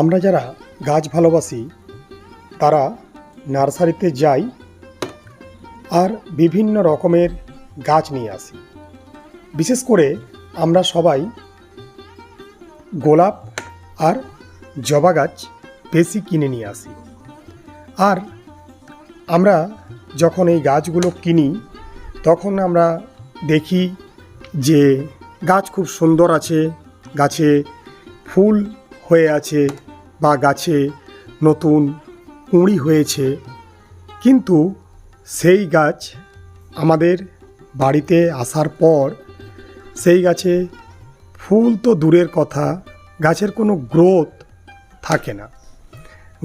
আমরা যারা গাছ ভালোবাসি, তারা নার্সারিতে যাই আর বিভিন্ন রকমের গাছ নিয়ে আসি। বিশেষ করে আমরা সবাই গোলাপ আর জবা গাছ বেশি কিনে নিয়ে আসি। আর আমরা যখন এই গাছগুলো কিনি, তখন আমরা দেখি যে গাছ খুব সুন্দর আছে, গাছে ফুল হয়ে আছে বা গাছে নতুন কুঁড়ি হয়েছে, কিন্তু সেই গাছ আমাদের বাড়িতে আসার পর সেই গাছে ফুল তো দূরের কথা, গাছের কোনো গ্রোথ থাকে না।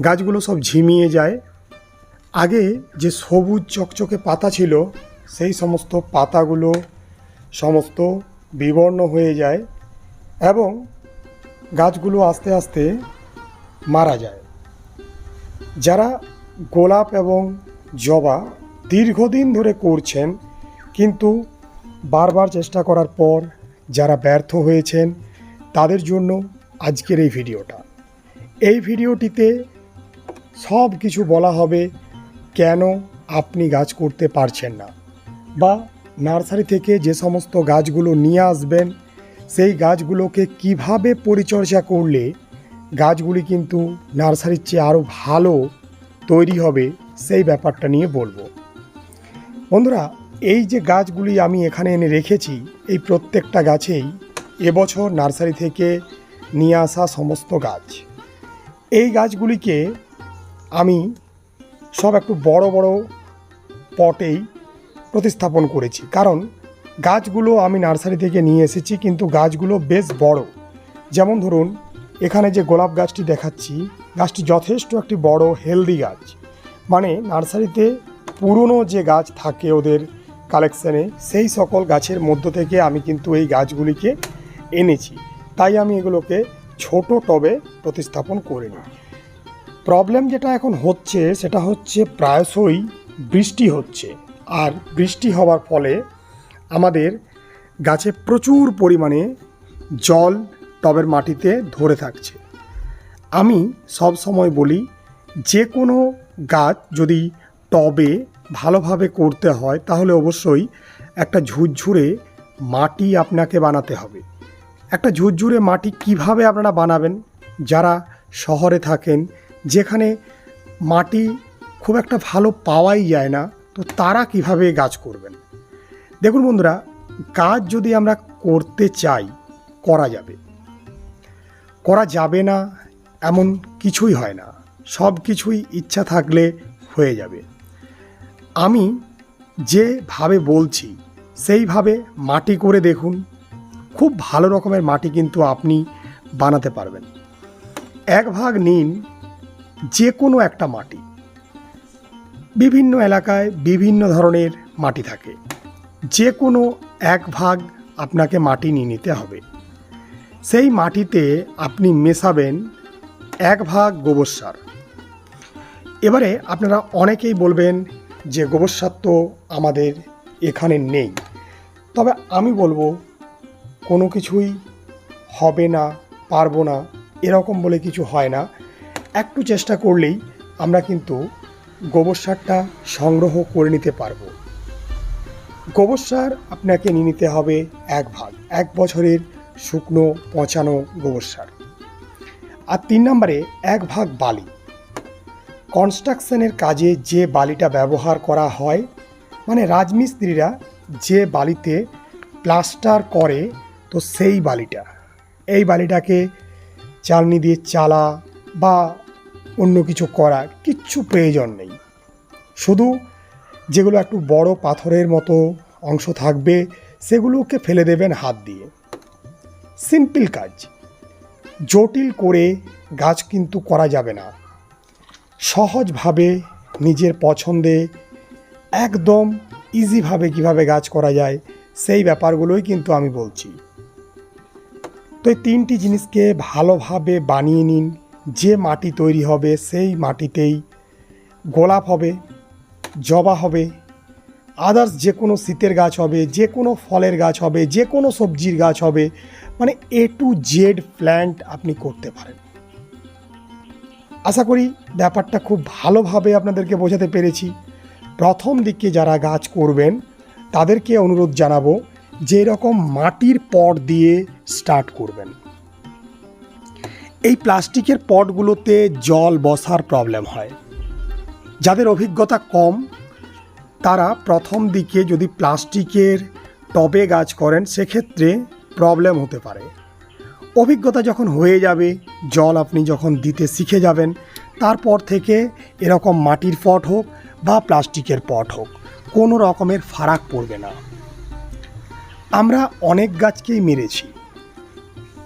গাছগুলো সব ঝিমিয়ে যায়। আগে যে সবুজ চকচকে পাতা ছিল, সেই সমস্ত পাতাগুলো সমস্ত বিবর্ণ হয়ে যায় এবং গাছগুলো আস্তে আস্তে মারা যায়। যারা গোলাপ এবং জবা দীর্ঘদিন ধরে করছেন, কিন্তু বারবার চেষ্টা করার পর যারা ব্যর্থ হয়েছেন, তাদের জন্য আজকের এই ভিডিওটা। এই ভিডিওটিতে সব কিছু বলা হবে কেন আপনি গাছ করতে পারছেন না বা নার্সারি থেকে যে সমস্ত গাছগুলো নিয়ে আসবেন, সেই গাছগুলোকে কীভাবে পরিচর্যা করলে গাছগুলি কিন্তু নার্সারির চেয়ে আরও ভালো তৈরি হবে সেই ব্যাপারটা নিয়ে বলব। বন্ধুরা, এই যে গাছগুলি আমি এখানে এনে রেখেছি, এই প্রত্যেকটা গাছেই এবছর নার্সারি থেকে নিয়ে আসা সমস্ত গাছ। এই গাছগুলিকে আমি সব একটু বড় বড় পটেই প্রতিস্থাপন করেছি। কারণ গাছগুলো আমি নার্সারি থেকে নিয়ে এসেছি, কিন্তু গাছগুলো বেশ বড়। যেমন ধরুন এখানে যে গোলাপ গাছটি দেখাচ্ছি, গাছটি যথেষ্ট একটি বড় হেলদি গাছ। মানে নার্সারিতে পুরনো যে গাছ থাকে ওদের কালেকশানে সেই সকল গাছের মধ্য থেকে আমি কিন্তু এই গাছগুলিকে এনেছি। তাই আমি এগুলোকে ছোট টবে প্রতিস্থাপন করিনি প্রবলেম যেটা এখন হচ্ছে, সেটা হচ্ছে প্রায়শই বৃষ্টি হচ্ছে। আর বৃষ্টি হওয়ার ফলে আমাদের গাছে প্রচুর পরিমাণে জল টবের মাটিতে ধরে থাকছে। আমি সব সময় বলি, যে কোনো গাছ যদি টবে ভালোভাবে করতে হয়, তাহলে অবশ্যই একটা ঝুরঝুরে মাটি আপনাকে বানাতে হবে। একটা ঝুরঝুরে মাটি কীভাবে আপনারা বানাবেন? যারা শহরে থাকেন, যেখানে মাটি খুব একটা ভালো পাওয়াই যায় না, তো তারা কীভাবে গাছ করবেন? দেখুন বন্ধুরা, গাছ যদি আমরা করতে চাই, করা যাবে। করা যাবে না, এমন কিছুই হয় না। সব কিছুই ইচ্ছা থাকলে হয়ে যাবে। আমি যেভাবে বলছি, সেইভাবে মাটি করে দেখুন। খুব ভালো রকমের মাটি কিন্তু আপনি বানাতে পারবেন। এক ভাগ নিন যে কোনো একটা মাটি। বিভিন্ন এলাকায় বিভিন্ন ধরনের মাটি থাকে। যে কোনো এক ভাগ আপনাকে মাটি নিয়ে নিতে হবে। সেই মাটিতে আপনি মেশাবেন এক ভাগ গোবর সার। এবারে আপনারা অনেকেই বলবেন যে গোবর সার তো আমাদের এখানে নেই। তবে আমি বলব, কোনো কিছুই হবে না, পারব না, এরকম বলে কিছু হয় না। একটু চেষ্টা করলেই আমরা কিন্তু গোবর সারটা সংগ্রহ করে নিতে পারব। গোবর সার আপনাকে নিয়ে নিতে হবে এক ভাগ, এক বছরের শুকনো, পচানো গোবর সার। আর তিন নম্বরে এক ভাগ বালি। কনস্ট্রাকশনের কাজে যে বালিটা ব্যবহার করা হয় মানে রাজমিস্ত্রিরা যে বালিতে প্লাস্টার করে, তো সেই বালিটা। এই বালিটাকে চালনি দিয়ে চালা বা অন্য কিছু করা কিচ্ছু প্রয়োজন নেই। শুধু যেগুলো একটু বড় পাথরের মতো অংশ থাকবে, সেগুলোকে ফেলে দেবেন হাত দিয়ে। সিম্পল কাজ। জটিল করে গাছ কিন্তু করা যাবে না। সহজভাবে নিজের পছন্দে একদম ইজিভাবে কীভাবে গাছ করা যায়, সেই ব্যাপারগুলোই কিন্তু আমি বলছি। তো এই তিনটি জিনিসকে ভালোভাবে বানিয়ে নিন। যে মাটি তৈরি হবে, সেই মাটিতেই গোলাপ হবে, জবা হবে আদার্স যে কোনো শীতের গাছ হবে, যে কোনো ফলের গাছ হবে, যে কোনো সবজির গাছ হবে মানে এ টু জেড প্ল্যান্ট আপনি করতে পারেন। আশা করি ব্যাপারটা খুব ভালোভাবে আপনাদেরকে বোঝাতে পেরেছি। প্রথম দিকে যারা গাছ করবেন, তাদেরকে অনুরোধ জানাব যে এরকম মাটির পট দিয়ে স্টার্ট করবেন। এই প্লাস্টিকের পটগুলোতে জল বসার প্রবলেম হয়। যাদের অভিজ্ঞতা কম তারা প্রথম দিকে যদি প্লাস্টিকের টবে গাছ করেন, সেক্ষেত্রে প্রবলেম হতে পারে। অভিজ্ঞতা যখন হয়ে যাবে, জল আপনি যখন দিতে শিখে যাবেন, তারপর থেকে এরকম মাটির পট হোক বা প্লাস্টিকের পট হোক, কোনো রকমের ফারাক পড়বে না। আমরা অনেক গাছকেই মেরেছি,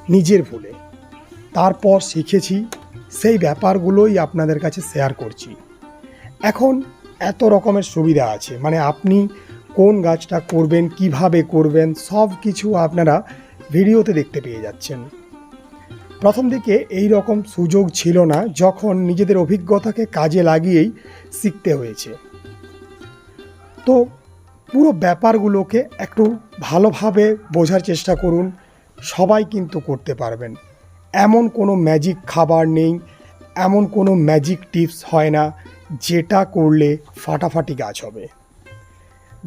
নিজের ভুলে। তারপর শিখেছি, সেই ব্যাপারগুলোই আপনাদের কাছে শেয়ার করছি। এখন এত রকমের সুবিধা আছে। মানে আপনি কোন গাছটা করবেন, কীভাবে করবেন, সব কিছু আপনারা ভিডিওতে দেখতে পেয়ে যাচ্ছেন। প্রথম দিকে এই রকম সুযোগ ছিল না, যখন নিজেদের অভিজ্ঞতাকে কাজে লাগিয়েই শিখতে হয়েছে। তো পুরো ব্যাপারগুলোকে একটু ভালোভাবে বোঝার চেষ্টা করুন, সবাই কিন্তু করতে পারবেন। এমন কোনো ম্যাজিক খাবার নেই, এমন কোনো ম্যাজিক টিপস হয় না যেটা করলে ফাটাফাটি গাছ হবে।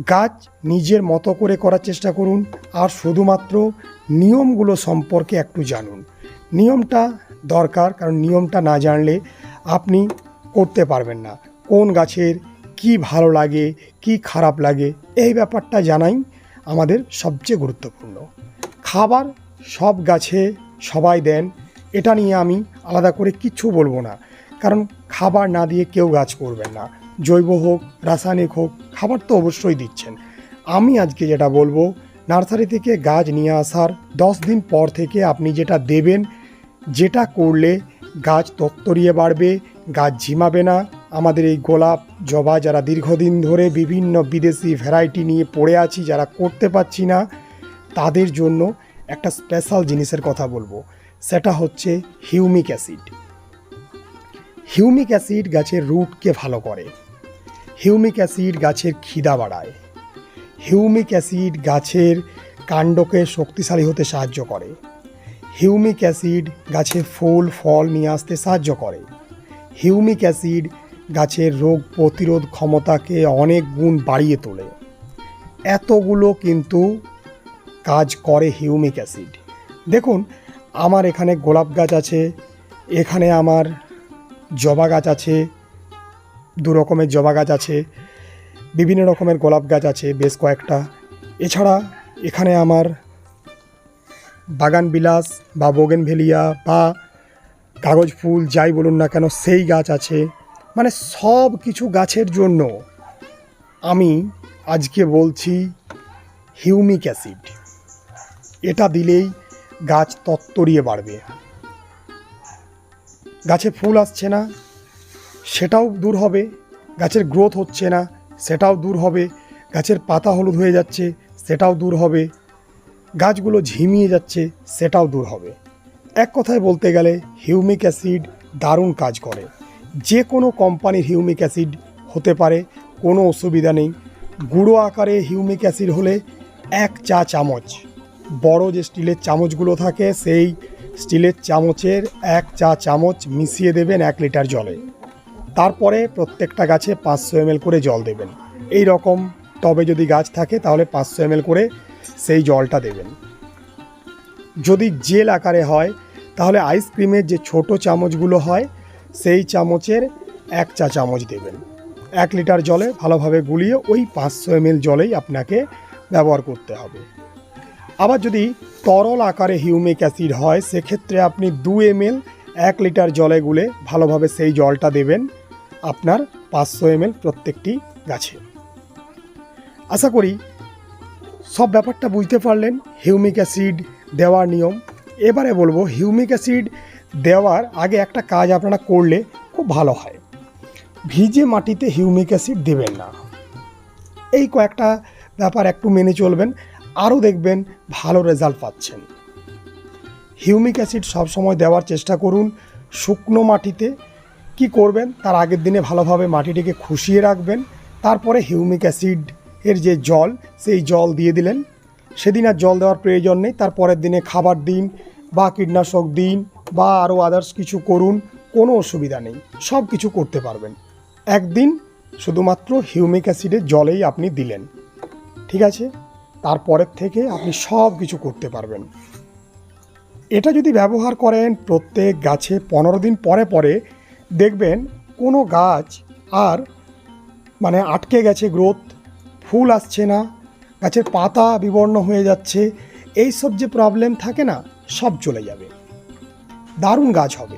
গাছ নিজের মতো করে করার চেষ্টা করুন আর শুধুমাত্র নিয়মগুলো সম্পর্কে একটু জানুন। নিয়মটা দরকার, কারণ নিয়মটা না জানলে আপনি করতে পারবেন না। কোন গাছের কি ভালো লাগে, কি খারাপ লাগে, এই ব্যাপারটা জানাই আমাদের সবচেয়ে গুরুত্বপূর্ণ। খাবার সব গাছে সবাই দেন, এটা নিয়ে আমি আলাদা করে কিচ্ছু বলব না। কারণ খাবার না দিয়ে কেউ গাছ করবেন না। জৈব হোক, রাসায়নিক হোক, খাবার তো অবশ্যই দিচ্ছেন। আমি আজকে যেটা বলব, নার্সারি থেকে গাছ নিয়ে আসার দশ দিন পর থেকে আপনি যেটা দেবেন, যেটা করলে গাছ তত্তরিয়ে বাড়বে, গাছ ঝিমাবে না। আমাদের এই গোলাপ জবা যারা দীর্ঘদিন ধরে বিভিন্ন বিদেশি ভ্যারাইটি নিয়ে পড়ে আছি, যারা করতে পারছি না, তাদের জন্য একটা স্পেশাল জিনিসের কথা বলব। সেটা হচ্ছে হিউমিক অ্যাসিড। হিউমিক অ্যাসিড গাছের রুটকে ভালো করে। হিউমিক অ্যাসিড গাছের খিদা বাড়ায়। হিউমিক অ্যাসিড গাছের কাণ্ডকে শক্তিশালী হতে সাহায্য করে। হিউমিক অ্যাসিড গাছে ফুল, ফল নিয়ে আসতে সাহায্য করে। হিউমিক অ্যাসিড গাছের রোগ প্রতিরোধ ক্ষমতাকে অনেক গুণ বাড়িয়ে তোলে। এতগুলো কিন্তু কাজ করে হিউমিক অ্যাসিড। দেখুন, আমার এখানে গোলাপ গাছ আছে, এখানে আমার জবা গাছ আছে, দু রকমের জবা গাছ আছে, বিভিন্ন রকমের গোলাপ গাছ আছে, বেশ কয়েকটা। এছাড়া এখানে আমার বাগান বিলাস বা বোগেনভেলিয়া বা কাগজ ফুল যাই বলুন না কেন, সেই গাছ আছে। মানে সব কিছু গাছের জন্য আমি আজকে বলছি হিউমিক অ্যাসিড। এটা দিলেই গাছ তত্তরিয়ে বাড়বে। গাছে ফুল আসছে না, সেটাও দূর হবে, গাছের গ্রোথ হচ্ছে না, সেটাও দূর হবে, গাছের পাতা হলুদ হয়ে যাচ্ছে, সেটাও দূর হবে, গাছগুলো ঝিমিয়ে যাচ্ছে, সেটাও দূর হবে। এক কথায় বলতে গেলে হিউমিক অ্যাসিড দারুণ কাজ করে। যে কোনো কোম্পানির হিউমিক অ্যাসিড হতে পারে, কোনো অসুবিধা নেই। গুঁড়ো আকারে হিউমিক অ্যাসিড হলে এক চা চামচ, বড় যে স্টিলের চামচগুলো থাকে, সেই স্টিলের চামচের এক চা চামচ মিশিয়ে দেবেন এক লিটার জলে। তারপরে প্রত্যেকটা গাছে পাঁচশো এমএল করে জল দেবেন। এই রকম টবে যদি গাছ থাকে, তাহলে পাঁচশো এমএল করে সেই জলটা দেবেন। যদি জেল আকারে হয়, তাহলে আইসক্রিমের যে ছোট চামচগুলো হয়, সেই চামচের এক চা চামচ দেবেন। এক লিটার জলে ভালোভাবে গুলিয়ে ওই পাঁচশো এমএল জলেই আপনাকে ব্যবহার করতে হবে। আবার যদি তরল আকারে হিউমিক অ্যাসিড হয়, সেক্ষেত্রে আপনি দু এমএল এক লিটার জলে গুলে ভালোভাবে সেই জলটা দেবেন আপনার পাঁচশো এমএল প্রত্যেকটি গাছে। আশা করি সব ব্যাপারটা বুঝতে পারলেন, হিউমিক অ্যাসিড দেওয়ার নিয়ম। এবারে বলব, হিউমিক অ্যাসিড দেওয়ার আগে একটা কাজ আপনারা করলে খুব ভালো হয়। ভিজে মাটিতে হিউমিক অ্যাসিড দেবেন না। এই কয়েকটা ব্যাপার একটু মেনে চলবেন। আরও দেখবেন ভালো রেজাল্ট পাচ্ছেন। হিউমিক অ্যাসিড সবসময় দেওয়ার চেষ্টা করুন। শুকনো মাটিতে কি করবেন, তার আগের দিনে ভালোভাবে মাটিটিকে খুশিয়ে রাখবেন। তারপরে হিউমিক অ্যাসিড এর যে জল, সেই জল দিয়ে দিলেন। সেদিন আর জল দেওয়ার প্রয়োজন নেই, তার পরের দিনে খাবার দিন বা কীটনাশক দিন বা আরও আদার্স কিছু করুন, কোনো অসুবিধা নেই, সব কিছু করতে পারবেন। একদিন শুধুমাত্র হিউমিক অ্যাসিডের জলেই আপনি দিলেন। ঠিক আছে? তারপরের থেকে আপনি সব কিছু করতে পারবেন। এটা যদি ব্যবহার করেন প্রত্যেক গাছে পনেরো দিন পরে পরে, দেখবেন কোনো গাছ আর মানে আটকে গেছে গ্রোথ ফুল আসছে না, গাছের পাতা বিবর্ণ হয়ে যাচ্ছে, এই সব যে প্রবলেম থাকে না, সব চলে যাবে। দারুণ গাছ হবে।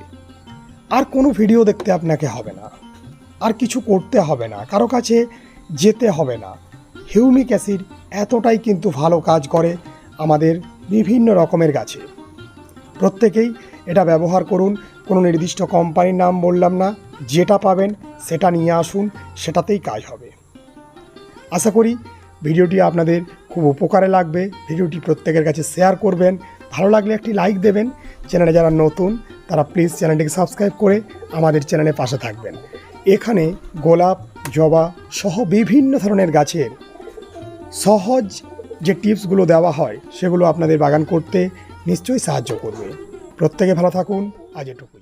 আর কোনো ভিডিও দেখতে আপনাকে হবে না। আর কিছু করতে হবে না। কারও কাছে যেতে হবে না। হিউমিক অ্যাসিড এতটাই কিন্তু ভালো কাজ করে আমাদের বিভিন্ন রকমের গাছে। প্রত্যেকেই এটা ব্যবহার করুন, কোনো নির্দিষ্ট কোম্পানির নাম বললাম না, যেটা পাবেন সেটা নিয়ে আসুন, সেটাতেই কাজ হবে। আশা করি ভিডিওটি আপনাদের খুব উপকারে লাগবে, ভিডিওটি প্রত্যেকের কাছে শেয়ার করবেন, ভালো লাগলে একটি লাইক দেবেন, চ্যানেলে যারা নতুন, তারা প্লিজ চ্যানেলটিকে সাবস্ক্রাইব করে আমাদের চ্যানেলে পাশে থাকবেন। এখানে গোলাপ, জবা সহ বিভিন্ন ধরনের গাছের সহজ যে টিপসগুলো দেওয়া হয়, সেগুলো আপনাদের বাগান করতে নিশ্চয়ই সাহায্য করবে। প্রত্যেকে ভালো থাকুন, আজ এটুকুই।